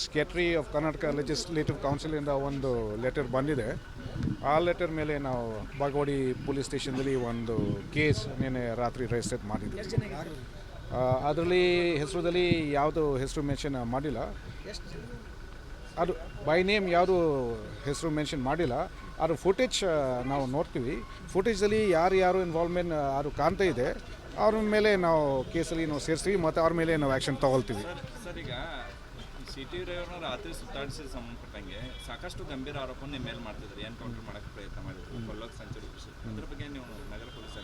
Secretary of Karnataka legislative ಕೌನ್ಸಿಲಿಂದ ಒಂದು letter ಬಂದಿದೆ. ಆ ಲೆಟರ್ ಮೇಲೆ ನಾವು ಬಾಗವಾಡಿ ಪೊಲೀಸ್ ಸ್ಟೇಷನ್ದಲ್ಲಿ ಒಂದು ಕೇಸ್ ನಿನ್ನೆ ರಾತ್ರಿ ರಿಜಿಸ್ಟರ್ ಮಾಡಿದ್ವಿ. ಅದರಲ್ಲಿ ಹೆಸರುದಲ್ಲಿ ಯಾವುದು ಹೆಸರು ಮೆನ್ಷನ್ ಮಾಡಿಲ್ಲ. ಅದು ಬೈ ನೇಮ್ ಯಾವುದು ಹೆಸರು ಮೆನ್ಷನ್ ಮಾಡಿಲ್ಲ. ಅದು ಫುಟೇಜ್ ನಾವು ನೋಡ್ತೀವಿ. ಫುಟೇಜಲ್ಲಿ ಯಾರು ಯಾರು ಇನ್ವಾಲ್ವ್ಮೆಂಟ್ ಅದು ಕಾಣ್ತಾ ಇದೆ. ಅವ್ರ ಮೇಲೆ ನಾವು ಕೇಸಲ್ಲಿ ನಾವು ಸೇರಿಸ್ತೀವಿ, ಮತ್ತು ಅವ್ರ ಮೇಲೆ ನಾವು ಆ್ಯಕ್ಷನ್ ತಗೊಳ್ತೀವಿ. ಸಿಟಿ ಡ್ರೈವರ್ನ ರಾತ್ರಿ ಸುತ್ತಾಡಿಸಿ ಸಂಬಂಧಪಟ್ಟಂಗೆ ಸಾಕಷ್ಟು ಗಂಭೀರ ಆರೋಪ ನಿಮ್ಮ ಮೇಲೆ ಮಾಡ್ತಿದ್ರು. ಎನ್ಕೌಂಟರ್ ಮಾಡಕ್ಕೆ ಪ್ರಯತ್ನ ಮಾಡಿದ್ರು? ಕೊಲ್ಲೋಕೆ ರೂಪಿಸಿದ್ರು ಅದ್ರ ಬಗ್ಗೆ ನೀವು ನಗರ ಪೊಲೀಸ್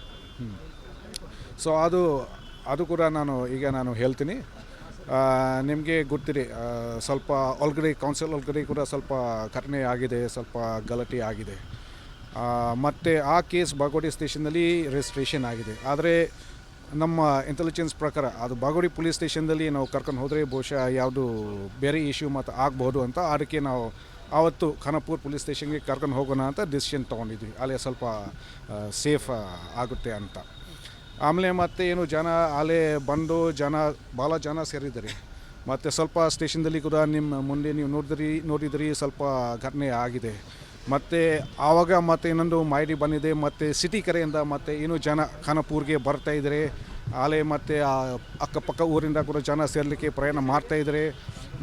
ಸೊ ಅದು ಅದು ಕೂಡ ನಾನು ಈಗ ನಾನು ಹೇಳ್ತೀನಿ. ನಿಮಗೆ ಗೊತ್ತಿರಿ ಸ್ವಲ್ಪ ಒಳಗಡೆ ಕೌನ್ಸಿಲ್ ಒಳಗಡೆ ಕೂಡ ಸ್ವಲ್ಪ ಘಟನೆ ಆಗಿದೆ, ಸ್ವಲ್ಪ ಗಲಾಟೆ ಆಗಿದೆ. ಮತ್ತು ಆ ಕೇಸ್ ಬಾಗೋಡಿ ಸ್ಟೇಷನ್ನಲ್ಲಿ ರಿಜಿಸ್ಟ್ರೇಷನ್ ಆಗಿದೆ. ಆದರೆ ನಮ್ಮ ಇಂಟೆಲಿಜೆನ್ಸ್ ಪ್ರಕಾರ ಅದು ಬಾಗೋಡಿ ಪೊಲೀಸ್ ಸ್ಟೇಷನ್ದಲ್ಲಿ ನಾವು ಕರ್ಕೊಂಡು ಹೋದರೆ ಬಹುಶಃ ಯಾವುದು ಬೇರೆ ಇಶ್ಯೂ ಮತ್ತು ಆಗ್ಬೋದು ಅಂತ, ಅದಕ್ಕೆ ನಾವು ಆವತ್ತು ಖಾನಾಪುರ್ ಪೊಲೀಸ್ ಸ್ಟೇಷನ್ಗೆ ಕರ್ಕೊಂಡು ಹೋಗೋಣ ಅಂತ ಡಿಸಿಷನ್ ತೊಗೊಂಡಿದ್ವಿ. ಅಲ್ಲಿ ಸ್ವಲ್ಪ ಸೇಫ್ ಆಗುತ್ತೆ ಅಂತ. ಆಮೇಲೆ ಮತ್ತೆ ಏನು, ಜನ ಅಲ್ಲೇ ಬಂದು ಜನ ಭಾಳ ಜನ ಸೇರಿದ್ದಾರೆ. ಮತ್ತು ಸ್ವಲ್ಪ ಸ್ಟೇಷನ್ದಲ್ಲಿ ಕೂಡ ನಿಮ್ಮ ಮುಂದೆ ನೀವು ನೋಡಿದ್ರಿ ನೋಡಿದ್ರಿ ಸ್ವಲ್ಪ ಘಟನೆ ಆಗಿದೆ. ಮತ್ತು ಆವಾಗ ಮತ್ತೆ ಇನ್ನೊಂದು ಮಾಹಿತಿ ಬಂದಿದೆ, ಮತ್ತು ಸಿಟಿ ಕಡೆಯಿಂದ ಮತ್ತು ಇನ್ನೂ ಜನ ಖಾನಾಪುರ್ಗೆ ಬರ್ತಾ ಇದ್ದಾರೆ ಆಲೆ ಮತ್ತು ಅಕ್ಕಪಕ್ಕ ಊರಿಂದ ಕೂಡ ಜನ ಸೇರಲಿಕ್ಕೆ ಪ್ರಯಾಣ ಮಾಡ್ತಾ ಇದ್ದರೆ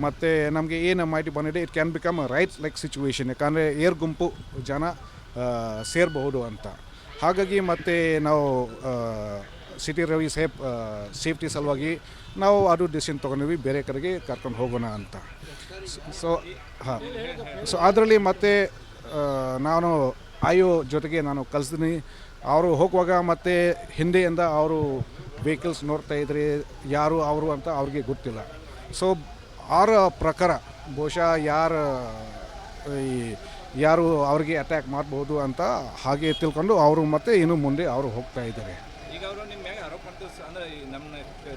ಮತ್ತು ನಮಗೆ ಏನು ಮಾಹಿತಿ ಬಂದಿದೆ it can become right like situation ಯಾಕಂದರೆ ಏರ್ ಗುಂಪು ಜನ ಸೇರಬಹುದು ಅಂತ. ಹಾಗಾಗಿ ಮತ್ತೆ ನಾವು ಸಿಟಿ ರವಿ ಸೇಫ್ ಸೇಫ್ಟಿ ಸಲುವಾಗಿ ನಾವು ಅದು ಡಿಸಿಷನ್ ತೊಗೊಂಡಿವಿ, ಬೇರೆ ಕಡೆಗೆ ಕರ್ಕೊಂಡು ಹೋಗೋಣ ಅಂತ. ಸೊ ಹಾಂ. ಸೊ ಅದರಲ್ಲಿ ಮತ್ತೆ ನಾನು ಆಯೋ ಜೊತೆಗೆ ನಾನು ಕಲಿಸ್ತೀನಿ. ಅವರು ಹೋಗುವಾಗ ಮತ್ತೆ ಹಿಂದೆಯಿಂದ ಅವರು ವೆಹಿಕಲ್ಸ್ ನೋಡ್ತಾ ಇದ್ರೆ ಯಾರು ಅವರು ಅಂತ ಅವ್ರಿಗೆ ಗೊತ್ತಿಲ್ಲ. ಸೊ ಅವರ ಪ್ರಕಾರ ಬಹುಶಃ ಯಾರು, ಈ ಯಾರು ಅವ್ರಿಗೆ ಅಟ್ಯಾಕ್ ಮಾಡ್ಬೋದು ಅಂತ ಹಾಗೆ ತಿಳ್ಕೊಂಡು ಅವರು ಮತ್ತೆ ಇನ್ನು ಮುಂದೆ ಅವರು ಹೋಗ್ತಾ ಇದ್ದಾರೆ. ಈಗ ಅವರು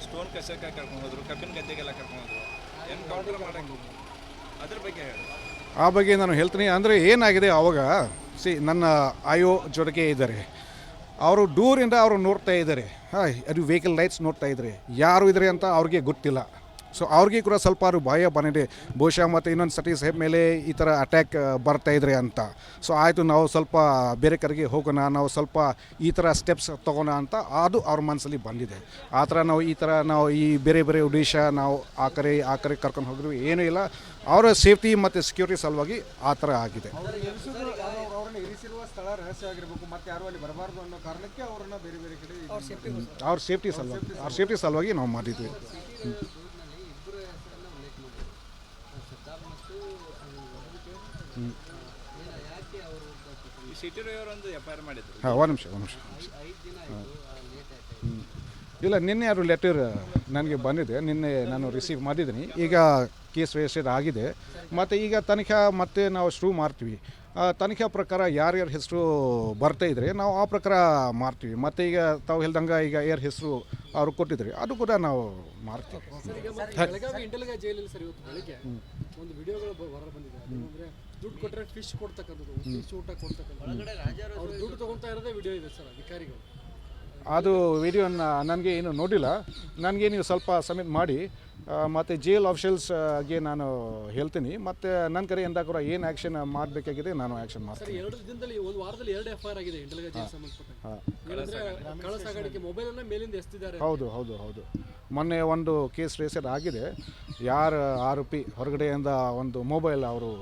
ಸ್ಟೋನ್ ಕಬ್ಬಿನ ಗದ್ದೆಗೆಲ್ಲ ಅದ್ರ ಬಗ್ಗೆ ಹೇಳಿ. ಆ ಬಗ್ಗೆ ನಾನು ಹೇಳ್ತೀನಿ. ಅಂದರೆ ಏನಾಗಿದೆ ಆವಾಗ ಸಿ, ನನ್ನ ಆಯೋ ಜೊತೆಗೆ ಇದ್ದಾರೆ. ಅವರು ದೂರಿಂದ ಅವರು ನೋಡ್ತಾ ಇದ್ದಾರೆ. ಹಾಂ, ಅದು ವೆಹಿಕಲ್ ಲೈಟ್ಸ್ ನೋಡ್ತಾ ಇದ್ದಾರೆ. ಯಾರು ಇದ್ದಾರೆ ಅಂತ ಅವ್ರಿಗೆ ಗೊತ್ತಿಲ್ಲ. ಸೊ ಅವ್ರಿಗೆ ಕೂಡ ಸ್ವಲ್ಪ ಅವರು ಭಯ ಬಂದಿದೆ. ಬಹುಶಃ ಮತ್ತು ಇನ್ನೊಂದು ಸತಿ ಸೇಬ್ ಮೇಲೆ ಈ ಥರ ಅಟ್ಯಾಕ್ ಬರ್ತಾ ಇದ್ರೆ ಅಂತ. ಸೊ ಆಯಿತು, ನಾವು ಸ್ವಲ್ಪ ಬೇರೆ ಕಡೆಗೆ ಹೋಗೋಣ, ನಾವು ಸ್ವಲ್ಪ ಈ ಥರ ಸ್ಟೆಪ್ಸ್ ತೊಗೋಣ ಅಂತ ಅದು ಅವ್ರ ಮನಸ್ಸಲ್ಲಿ ಬಂದಿದೆ. ಆ ಥರ ನಾವು ಈ ಥರ ನಾವು ಈ ಬೇರೆ ಬೇರೆ ಒಡಿಶಾ ನಾವು ಆ ಕಡೆ ಆ ಕಡೆ ಕರ್ಕೊಂಡು ಹೋಗಿದ್ವಿ ಏನೂ ಇಲ್ಲ. ಅವರ ಸೇಫ್ಟಿ ಮತ್ತು ಸೆಕ್ಯೂರಿಟಿ ಸಲುವಾಗಿ ಆ ಥರ ಆಗಿದೆ. ಅವರನ್ನ ಇರಿಸಿರುವ ಸ್ಥಳ ರಹಸ್ಯ ಆಗಿರಬೇಕು ಮತ್ತೆ ಯಾರು ಅಲ್ಲಿ ಬರಬಾರ್ದು ಅನ್ನೋ ಕಾರಣಕ್ಕೆ ಅವರನ್ನ ಬೇರೆ ಬೇರೆ ಕಡೆ ಅವ್ರ ಸೇಫ್ಟಿ ಸಲುವಾಗಿ ಅವ್ರ ಸೇಫ್ಟಿ ಸಲುವಾಗಿ ನಾವು ಮಾಡಿದ್ವಿ. ಈ ಸಿಟಿ ಡ್ರೈವರ್ ಒಂದು ಎಫ್ ಐ ಆರ್ ಮಾಡಿದ್ರು. ಹಾಂ ಒಂದು ನಿಮಿಷ ಒಂದು ನಿಮಿಷ ಹ್ಮ್. ಇಲ್ಲ ನಿನ್ನೆ ಯಾರು ಲೆಟರ್ ನನಗೆ ಬಂದಿದೆ. ನಿನ್ನೆ ನಾನು ರಿಸೀವ್ ಮಾಡಿದ್ದೀನಿ. ಈಗ ಕೇಸ್ ರಿಜಿಸ್ಟರ್ ಆಗಿದೆ. ಮತ್ತು ಈಗ ತನಿಖಾ ಮತ್ತೆ ನಾವು ಶುರು ಮಾಡ್ತೀವಿ. ತನಿಖೆ ತನಿಖಾ ಪ್ರಕಾರ ಯಾರ್ಯಾರ ಹೆಸರು ಬರ್ತಾ ಇದ್ರೆ ನಾವು ಆ ಪ್ರಕಾರ ಮಾಡ್ತೀವಿ. ಮತ್ತು ಈಗ ತಾವು ಹೇಳ್ದಂಗೆ ಈಗ ಯಾರ ಹೆಸರು ಅವರು ಕೊಟ್ಟಿದ್ರಿ ಅದು ಕೂಡ ನಾವು ಮಾಡ್ತೀವಿ. ಒಂದು ವಿಡಿಯೋಗಳು ಹೊರ ಬಂದಿದೆ. ಅಂದ್ರೆ ದುಡ್ಡು ಕೊಟ್ಟರೆ ಫಿಶ್ ಕೊಡ್ತಕ್ಕಂಥದ್ದು ಫಿಶ್ ಊಟ ಕೊಡ್ತಕ್ಕಂಥದ್ದು. ಅವ್ರು ದುಡ್ಡು ತಗೊಂತಾ ಇರೋದೇ ವಿಡಿಯೋ ಇದೆ ಸರ್ ಅಧಿಕಾರಿಗಳು. ಅದು ವಿಡಿಯೋನ ನನಗೆ ಏನು ನೋಡಿಲ್ಲ. ನನಗೆ ನೀವು ಸ್ವಲ್ಪ ಸಬ್ಮಿಟ್ ಮಾಡಿ. ಮತ್ತು ಜೇಲ್ ಆಫೀಷಿಯಲ್ಸ್ಗೆ ನಾನು ಹೇಳ್ತೀನಿ. ಮತ್ತು ನನ್ನ ಕಡೆಯಿಂದ ಕೂಡ ಏನು ಆ್ಯಕ್ಷನ್ ಮಾಡಬೇಕಾಗಿದೆ ನಾನು ಆ್ಯಕ್ಷನ್ ಮಾಡ್ತೀನಿ. ಎರಡು ದಿನದಲ್ಲಿ ಒಂದು ವಾರದಲ್ಲಿ ಎರಡು ಎಫ್ ಐ ಆರ್ ಆಗಿದೆ ಇಂಟಲ್ಗ ಜೈಲ್ ಸಂಬಂಧಪಟ್ಟ. ಏನಂದ್ರೆ ಮೊಬೈಲ್ ಅನ್ನ ಮೇಲಿಂದ ಎಸ್ತಿದ್ದಾರೆ. ಹೌದು ಹೌದು ಹೌದು. ಮೊನ್ನೆ ಒಂದು ಕೇಸ್ ರೇಸರ್ ಆಗಿದೆ. ಯಾರು ಆರೋಪಿ ಹೊರಗಡೆಯಿಂದ ಒಂದು ಮೊಬೈಲ್ ಅವರು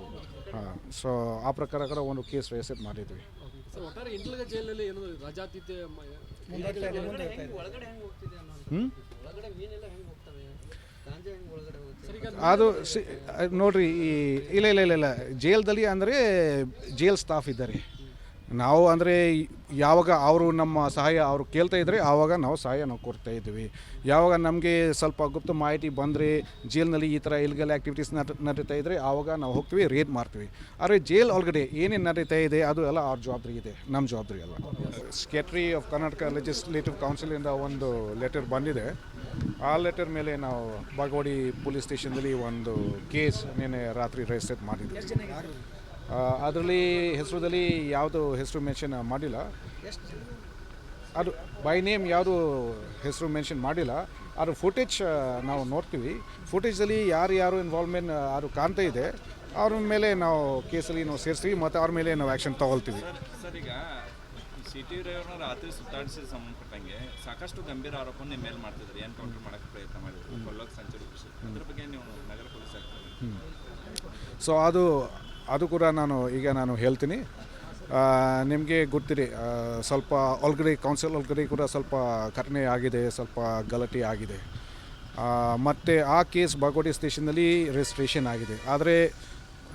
ಸೊ ಆ ಪ್ರಕಾರ ಕೂಡ ಒಂದು ಕೇಸ್ ರೇಸರ್ ಮಾಡಿದ್ವಿ. ಒಟ್ಟಾರೆ ಇಂಟಲ್ಗ ಜೈಲಲ್ಲಿ ಏನೋ ರಾಜಾತೀತ ಮ- ಹ್ಞೂ ಒಳಗಡೆ ಮೀನೆಲ್ಲ ಹೆಂಗೆ ಹೋಗ್ತವೆ? ಗಾಂಜಾ ಹೆಂಗೆ ಒಳಗಡೆ ಹೋಗುತ್ತೆ ಅದು ಸಿ ಅದ್ ನೋಡ್ರಿ ಈ ಇಲ್ಲ ಇಲ್ಲ ಇಲ್ಲ ಇಲ್ಲ. ಜೇಲ್ದಲ್ಲಿ ಅಂದರೆ ಜೇಲ್ ಸ್ಟಾಫ್ ಇದ್ದಾರೆ. ನಾವು ಅಂದರೆ ಯಾವಾಗ ಅವರು ನಮ್ಮ ಸಹಾಯ ಅವರು ಕೇಳ್ತಾ ಇದ್ದರೆ ಆವಾಗ ನಾವು ಸಹಾಯ ನಾವು ಕೊಡ್ತಾ ಇದ್ದೀವಿ ಯಾವಾಗ ನಮಗೆ ಸ್ವಲ್ಪ ಗುಪ್ತ ಮಾಹಿತಿ ಬಂದರೆ ಜೇಲ್ನಲ್ಲಿ ಈ ಥರ ಇಲ್ಗಲ್ ಆ್ಯಕ್ಟಿವಿಟೀಸ್ ನಡ, ನಡೀತಾ ಇದ್ದರೆ ಆವಾಗ ನಾವು ಹೋಗ್ತೀವಿ ರೇಡ್ ಮಾಡ್ತೀವಿ. ಆದರೆ ಜೇಲ್ ಒಳಗಡೆ ಏನೇನು ನಡೀತಾ ಇದೆ ಅದು ಎಲ್ಲ ಅವ್ರ ಜವಾಬ್ದಾರಿ ಇದೆ ನಮ್ಮ ಜವಾಬ್ದಾರಿ ಅಲ್ಲ ಸೆಕ್ರೆಟರಿ ಆಫ್ ಕರ್ನಾಟಕ ಲೆಜಿಸ್ಲೇಟಿವ್ ಕೌನ್ಸಿಲಿಂದ ಒಂದು ಲೆಟರ್ ಬಂದಿದೆ. ಆ ಲೆಟರ್ ಮೇಲೆ ನಾವು ಬಾಗವಾಡಿ ಪೊಲೀಸ್ ಸ್ಟೇಷನ್ದಲ್ಲಿ ಒಂದು ಕೇಸ್ ನಿನ್ನೆ ರಾತ್ರಿ ರಿಜಿಸ್ಟರ್ ಮಾಡಿದ್ವಿ. ಅದರಲ್ಲಿ ಹೆಸರುದಲ್ಲಿ ಯಾವುದು ಹೆಸರು ಮೆನ್ಷನ್ ಮಾಡಿಲ್ಲ. ಅದು ಬೈ ನೇಮ್ ಯಾವುದು ಹೆಸರು ಮೆನ್ಷನ್ ಮಾಡಿಲ್ಲ. ಅದು ಫುಟೇಜ್ ನಾವು ನೋಡ್ತೀವಿ. ಫುಟೇಜಲ್ಲಿ ಯಾರು ಯಾರು ಇನ್ವಾಲ್ವ್ಮೆಂಟ್ ಅದು ಕಾಣ್ತಾ ಇದೆ. ಅವ್ರ ಮೇಲೆ ನಾವು ಕೇಸಲ್ಲಿ ನಾವು ಸೇರಿಸ್ತೀವಿ ಮತ್ತು ಅವ್ರ ಮೇಲೆ ನಾವು ಆ್ಯಕ್ಷನ್ ತಗೊಳ್ತೀವಿ. ಸರ್ ಸರ್ ಈಗ ಸಿ ಟಿ ರವಿಯವ್ರನ್ನ ರಾತ್ರಿ ಸುತ್ತಾಡಿಸಿದ ಸಂಬಂಧಪಟ್ಟಂಗೆ ಸಾಕಷ್ಟು ಗಂಭೀರ ಆರೋಪವನ್ನು ನಿಮ್ಮ ಮೇಲೆ ಮಾಡ್ತಿದ್ರು. ಎನ್ಕೌಂಟರ್ ಮಾಡೋಕ್ಕೆ ಪ್ರಯತ್ನ ಮಾಡಿದ್ರು? ಕೊಲ್ಲೋಕೆ ಸಂಚು ಅದ್ರ ಬಗ್ಗೆ ನೀವು ನಗರ ಪೊಲೀಸ್ ಆಗ್ತದೆ ಸೊ ಅದು ಅದು ಕೂಡ ನಾನು ಈಗ ನಾನು ಹೇಳ್ತೀನಿ. ನಿಮಗೆ ಗೊತ್ತಿರಿ ಸ್ವಲ್ಪ ಒಳಗಡೆ ಕೌನ್ಸಿಲ್ ಒಳಗಡೆ ಕೂಡ ಸ್ವಲ್ಪ ಘಟನೆ ಆಗಿದೆ, ಸ್ವಲ್ಪ ಗಲಾಟೆ ಆಗಿದೆ. ಮತ್ತು ಆ ಕೇಸ್ ಬಾಗೋಡಿ ಸ್ಟೇಷನ್ನಲ್ಲಿ ರಿಜಿಸ್ಟ್ರೇಷನ್ ಆಗಿದೆ. ಆದರೆ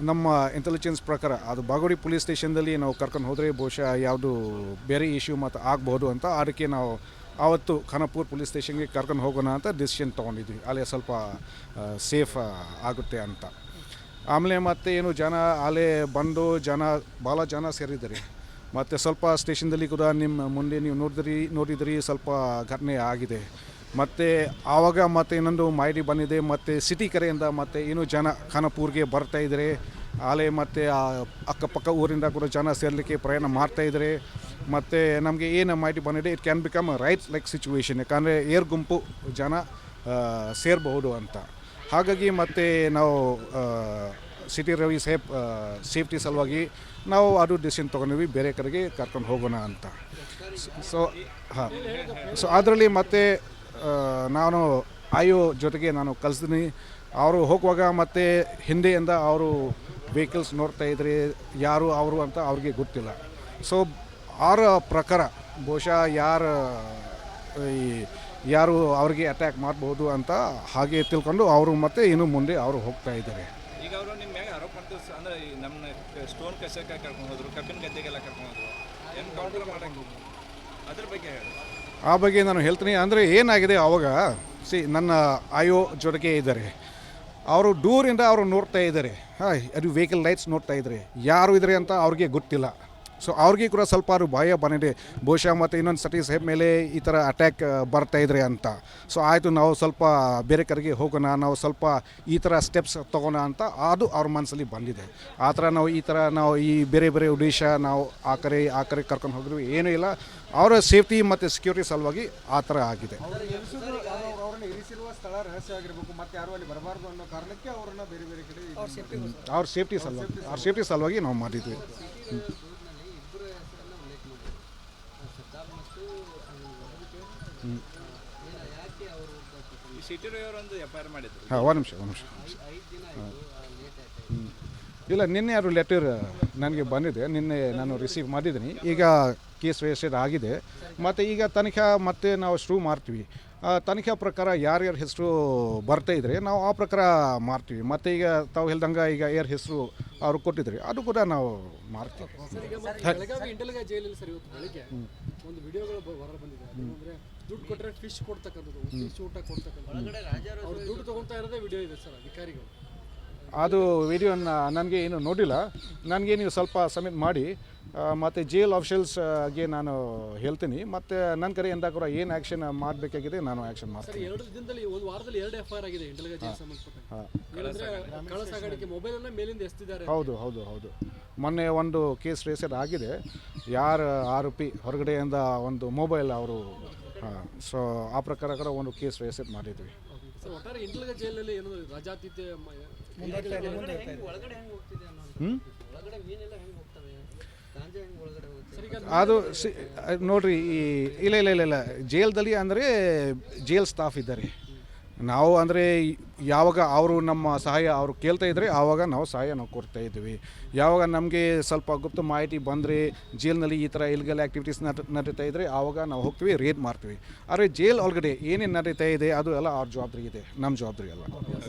ನಮ್ಮ ಇಂಟೆಲಿಜೆನ್ಸ್ ಪ್ರಕಾರ ಅದು ಬಾಗೋಡಿ ಪೊಲೀಸ್ ಸ್ಟೇಷನ್ದಲ್ಲಿ ನಾವು ಕರ್ಕೊಂಡು ಹೋದರೆ ಬಹುಶಃ ಯಾವುದು ಬೇರೆ ಇಶ್ಯೂ ಮತ್ತು ಆಗ್ಬೋದು ಅಂತ ಅದಕ್ಕೆ ನಾವು ಆವತ್ತು ಖಾನಾಪುರ್ ಪೊಲೀಸ್ ಸ್ಟೇಷನ್ಗೆ ಕರ್ಕೊಂಡು ಹೋಗೋಣ ಅಂತ ಡಿಸಿಷನ್ ತೊಗೊಂಡಿದ್ವಿ. ಅಲ್ಲಿ ಸ್ವಲ್ಪ ಸೇಫ್ ಆಗುತ್ತೆ ಅಂತ. ಆಮೇಲೆ ಮತ್ತೆ ಏನು ಜನ ಅಲ್ಲೇ ಬಂದು ಜನ, ಭಾಳ ಜನ ಸೇರಿದ್ದಾರೆ. ಮತ್ತು ಸ್ವಲ್ಪ ಸ್ಟೇಷನ್ದಲ್ಲಿ ಕೂಡ ನಿಮ್ಮ ಮುಂದೆ ನೀವು ನೋಡಿದ್ರಿ ನೋಡಿದ್ರಿ ಸ್ವಲ್ಪ ಘಟನೆ ಆಗಿದೆ. ಮತ್ತು ಆವಾಗ ಮತ್ತೆ ಇನ್ನೊಂದು ಮಾಹಿತಿ ಬಂದಿದೆ, ಮತ್ತು ಸಿಟಿ ಕಡೆಯಿಂದ ಮತ್ತು ಏನು ಜನ ಖಾನಾಪುರ್ಗೆ ಬರ್ತಾ ಇದ್ದಾರೆ. ಆಲೆ ಮತ್ತು ಆ ಅಕ್ಕಪಕ್ಕ ಊರಿಂದ ಕೂಡ ಜನ ಸೇರಲಿಕ್ಕೆ ಪ್ರಯಾಣ ಮಾಡ್ತಾ ಮತ್ತು ನಮಗೆ ಏನು ಮಾಹಿತಿ ಬಂದಿದೆ it can become right like situation ಯಾಕಂದರೆ ಏರ್ ಗುಂಪು ಜನ ಸೇರಬಹುದು ಅಂತ. ಹಾಗಾಗಿ ಮತ್ತೆ ನಾವು ಸಿಟಿ ರವಿ ಸೇಫ್ ಸೇಫ್ಟಿ ಸಲುವಾಗಿ ನಾವು ಅದು ಡಿಸಿಷನ್ ತೊಗೊಂಡಿವಿ, ಬೇರೆ ಕಡೆಗೆ ಕರ್ಕೊಂಡು ಹೋಗೋಣ ಅಂತ. ಸೊ ಹಾಂ. ಸೊ ಅದರಲ್ಲಿ ಮತ್ತೆ ನಾನು ಆಯೋ ಜೊತೆಗೆ ನಾನು ಕಲಿಸ್ತೀನಿ ಅವರು ಹೋಗುವಾಗ ಮತ್ತೆ ಹಿಂದೆಯಿಂದ ಅವರು ವೆಹಿಕಲ್ಸ್ ನೋಡ್ತಾ ಇದ್ರೆ ಯಾರು, ಅವರು ಅಂತ ಅವ್ರಿಗೆ ಗೊತ್ತಿಲ್ಲ. ಸೊ ಅವರ ಪ್ರಕಾರ, ಬಹುಶಃ ಯಾರು, ಈ ಯಾರು ಅವ್ರಿಗೆ ಅಟ್ಯಾಕ್ ಮಾಡ್ಬೋದು ಅಂತ ಹಾಗೆ ತಿಳ್ಕೊಂಡು ಅವರು ಮತ್ತೆ ಇನ್ನು ಮುಂದೆ ಅವರು ಹೋಗ್ತಾ ಇದ್ದಾರೆ. ಈಗ ಅವರು ನಿಮ್ಮ ಮ್ಯಾಗ ಆರೋಪ ಮಾಡ್ತಾರೆ ಅಂದ್ರೆ ಈ ನಮ್ಮ ಸ್ಟೋನ್ ಕಸಕ್ಕೆ ಕರ್ಕೊಂಡು ಹೋದ್ರು ಕಬ್ಬಿನ ಗದ್ದೆಗೆಲ್ಲ ಕರ್ಕೊಂಡು ಹೋದ್ರು. ಎನ್ಕೌಂಟರ್ ಮಾಡಕ್ಕೆ ಅದ್ರ ಬಗ್ಗೆ ಹೇಳಿ. ಆ ಬಗ್ಗೆ ನಾನು ಹೇಳ್ತೀನಿ. ಅಂದರೆ ಏನಾಗಿದೆ ಅವಾಗ ಸಿ ನನ್ನ ಆಯೋ ಜೊತೆಗೆ ಇದ್ದಾರೆ. ಅವರು ದೂರಿಂದ ಅವರು ನೋಡ್ತಾ ಇದ್ದಾರೆ. ಹಾಂ ಅದು ವೆಹಿಕಲ್ ಲೈಟ್ಸ್ ನೋಡ್ತಾ ಇದ್ದಾರೆ. ಯಾರು ಇದ್ದಾರೆ ಅಂತ ಅವ್ರಿಗೆ ಗೊತ್ತಿಲ್ಲ. ಸೊ ಅವ್ರಿಗೆ ಕೂಡ ಸ್ವಲ್ಪ ಅವ್ರು ಭಯ ಬಂದಿದೆ ಬಹುಶಃ ಮತ್ತು ಇನ್ನೊಂದು ಸತಿ ಮೇಲೆ ಈ ಥರ ಅಟ್ಯಾಕ್ ಬರ್ತಾ ಇದ್ರೆ ಅಂತ. ಸೊ ಆಯಿತು ನಾವು ಸ್ವಲ್ಪ ಬೇರೆ ಕಡೆಗೆ ಹೋಗೋಣ ನಾವು ಸ್ವಲ್ಪ ಈ ಥರ ಸ್ಟೆಪ್ಸ್ ತೊಗೋಣ ಅಂತ ಅದು ಅವ್ರ ಮನಸ್ಸಲ್ಲಿ ಬಂದಿದೆ. ಆ ಥರ ನಾವು ಈ ಥರ ನಾವು ಈ ಬೇರೆ ಬೇರೆ ಉದ್ದೇಶ ನಾವು ಆ ಕಡೆ ಆ ಕಡೆ ಕರ್ಕೊಂಡು ಹೋಗಿದ್ವಿ ಏನೂ ಇಲ್ಲ. ಅವರ ಸೇಫ್ಟಿ ಮತ್ತು ಸೆಕ್ಯೂರಿಟಿ ಸಲುವಾಗಿ ಆ ಥರ ಆಗಿದೆ. ಅವರನ್ನ ಇರಿಸಿರುವ ಸ್ಥಳ ರಹಸ್ಯ ಆಗಿರಬೇಕು ಮತ್ತೆ ಯಾರು ಅಲ್ಲಿ ಬರಬಾರ್ದು ಅನ್ನೋ ಕಾರಣಕ್ಕೆ ಅವರನ್ನ ಬೇರೆ ಬೇರೆ ಕಡೆ ಅವ್ರ ಸೇಫ್ಟಿ ಸಲುವಾಗಿ. ಅವ್ರ ಸೇಫ್ಟಿ ಸಲುವಾಗಿ ನಾವು ಮಾಡಿದ್ವಿ. ಹಾಂ, ಒಂದು ನಿಮಿಷ ಒಂದು ನಿಮಿಷ. ಇಲ್ಲ, ನಿನ್ನೆ ಯಾರು ಲೆಟರ್ ನನಗೆ ಬಂದಿದೆ. ನಿನ್ನೆ ನಾನು ರಿಸೀವ್ ಮಾಡಿದ್ದೀನಿ. ಈಗ ಕೇಸ್ ರಿಜಿಸ್ಟರ್ ಆಗಿದೆ. ಮತ್ತು ಈಗ ತನಿಖೆ ಮತ್ತೆ ನಾವು ಶುರು ಮಾಡ್ತೀವಿ. ತನಿಖೆ ಪ್ರಕಾರ ಯಾರ್ಯಾರ ಹೆಸರು ಬರ್ತಾ ಇದ್ರೆ ನಾವು ಆ ಪ್ರಕಾರ ಮಾಡ್ತೀವಿ. ಮತ್ತು ಈಗ ತಾವು ಹೇಳ್ದಂಗೆ ಈಗ ಯಾರ ಹೆಸರು ಅವ್ರು ಕೊಟ್ಟಿದ್ರಿ ಅದು ಕೂಡ ನಾವು ಮಾಡ್ತೀವಿ. ದುಡ್ಡು ಕೊಟ್ಟರೆ ಫಿಶ್ ಕೊಡ್ತಕ್ಕಂಥದ್ದು ಫಿಶ್ ಊಟ ಕೊಡ್ತಕ್ಕಂಥದ್ದು. ದುಡ್ಡು ತಗೊಂತಾ ಇರೋದೇ ವಿಡಿಯೋ ಇದೆ ಸರ್ ಅಧಿಕಾರಿಗಳು. ಅದು ವಿಡಿಯೋನ ನನಗೆ ಏನು ನೋಡಿಲ್ಲ. ನನಗೆ ನೀವು ಸ್ವಲ್ಪ ಸಬ್ಮಿಟ್ ಮಾಡಿ. ಮತ್ತು ಜೇಲ್ ಆಫೀಷಿಯಲ್ಸ್ಗೆ ನಾನು ಹೇಳ್ತೀನಿ. ಮತ್ತು ನನ್ನ ಕೂಡ ಏನು ಆ್ಯಕ್ಷನ್ ಮಾಡಬೇಕಾಗಿದೆ ನಾನು ಆ್ಯಕ್ಷನ್ ಮಾಡ್ತೀನಿ. ಎರಡು ದಿನದಲ್ಲಿ ಒಂದು ವಾರದಲ್ಲಿ ಎರಡು ಎಫ್ ಆರ್ ಆಗಿದೆ ಇಂಟಲ್ಗ ಜೈಲ್ ಸಂಬಂಧಪಟ್ಟ ಹಾಂ. ಏನಂದ್ರೆ ಕಳ್ಳ ಸಾಗಾಣಿಕೆ ಮೊಬೈಲ್ ಅನ್ನ ಮೇಲಿಂದ ಎಸ್ತಿದ್ದಾರೆ. ಹೌದು ಹೌದು ಹೌದು. ಮೊನ್ನೆ ಒಂದು ಕೇಸ್ ರೇಸರ್ ಆಗಿದೆ. ಯಾರು ಆರೋಪಿ ಹೊರಗಡೆಯಿಂದ ಒಂದು ಮೊಬೈಲ್ ಅವರು ಹಾಂ. ಸೊ ಆ ಪ್ರಕಾರ ಕೂಡ ಒಂದು ಕೇಸ್ ರೇಸರ್ ಮಾಡಿದ್ವಿ. ಸರ್ ಒಟ್ಟಾರೆ ಇಂಟಲ್ಗ ಜೈಲಲ್ಲಿ ಏನೋ ಅದು ಸಿ ನೋಡ್ರಿ ಈ ಇಲ್ಲ ಇಲ್ಲ ಇಲ್ಲ ಇಲ್ಲ. ಜೇಲ್ದಲ್ಲಿ ಅಂದರೆ ಜೇಲ್ ಸ್ಟಾಫ್ ಇದ್ದಾರೆ. ನಾವು ಅಂದರೆ ಯಾವಾಗ ಅವರು ನಮ್ಮ ಸಹಾಯ ಅವರು ಕೇಳ್ತಾ ಇದ್ದರೆ ಆವಾಗ ನಾವು ಸಹಾಯ ನಾವು ಕೊಡ್ತಾ ಇದ್ವಿ ಯಾವಾಗ ನಮಗೆ ಸ್ವಲ್ಪ ಗುಪ್ತ ಮಾಹಿತಿ ಬಂದರೆ ಜೇಲ್ನಲ್ಲಿ ಈ ಥರ ಇಲ್ಗಲ್ ಆ್ಯಕ್ಟಿವಿಟೀಸ್ ನಟ ನಡೀತಾ ಇದ್ದರೆ ಆವಾಗ ನಾವು ಹೋಗ್ತೀವಿ ರೇಡ್ ಮಾಡ್ತೀವಿ. ಆದರೆ ಜೇಲ್ ಒಳಗಡೆ ಏನೇನು ನಡೀತಾ ಇದೆ ಅದು ಎಲ್ಲ ಅವ್ರ ಜವಾಬ್ದಾರಿ ಇದೆ ನಮ್ಮ ಜವಾಬ್ದಾರಿ ಅಲ್ಲ.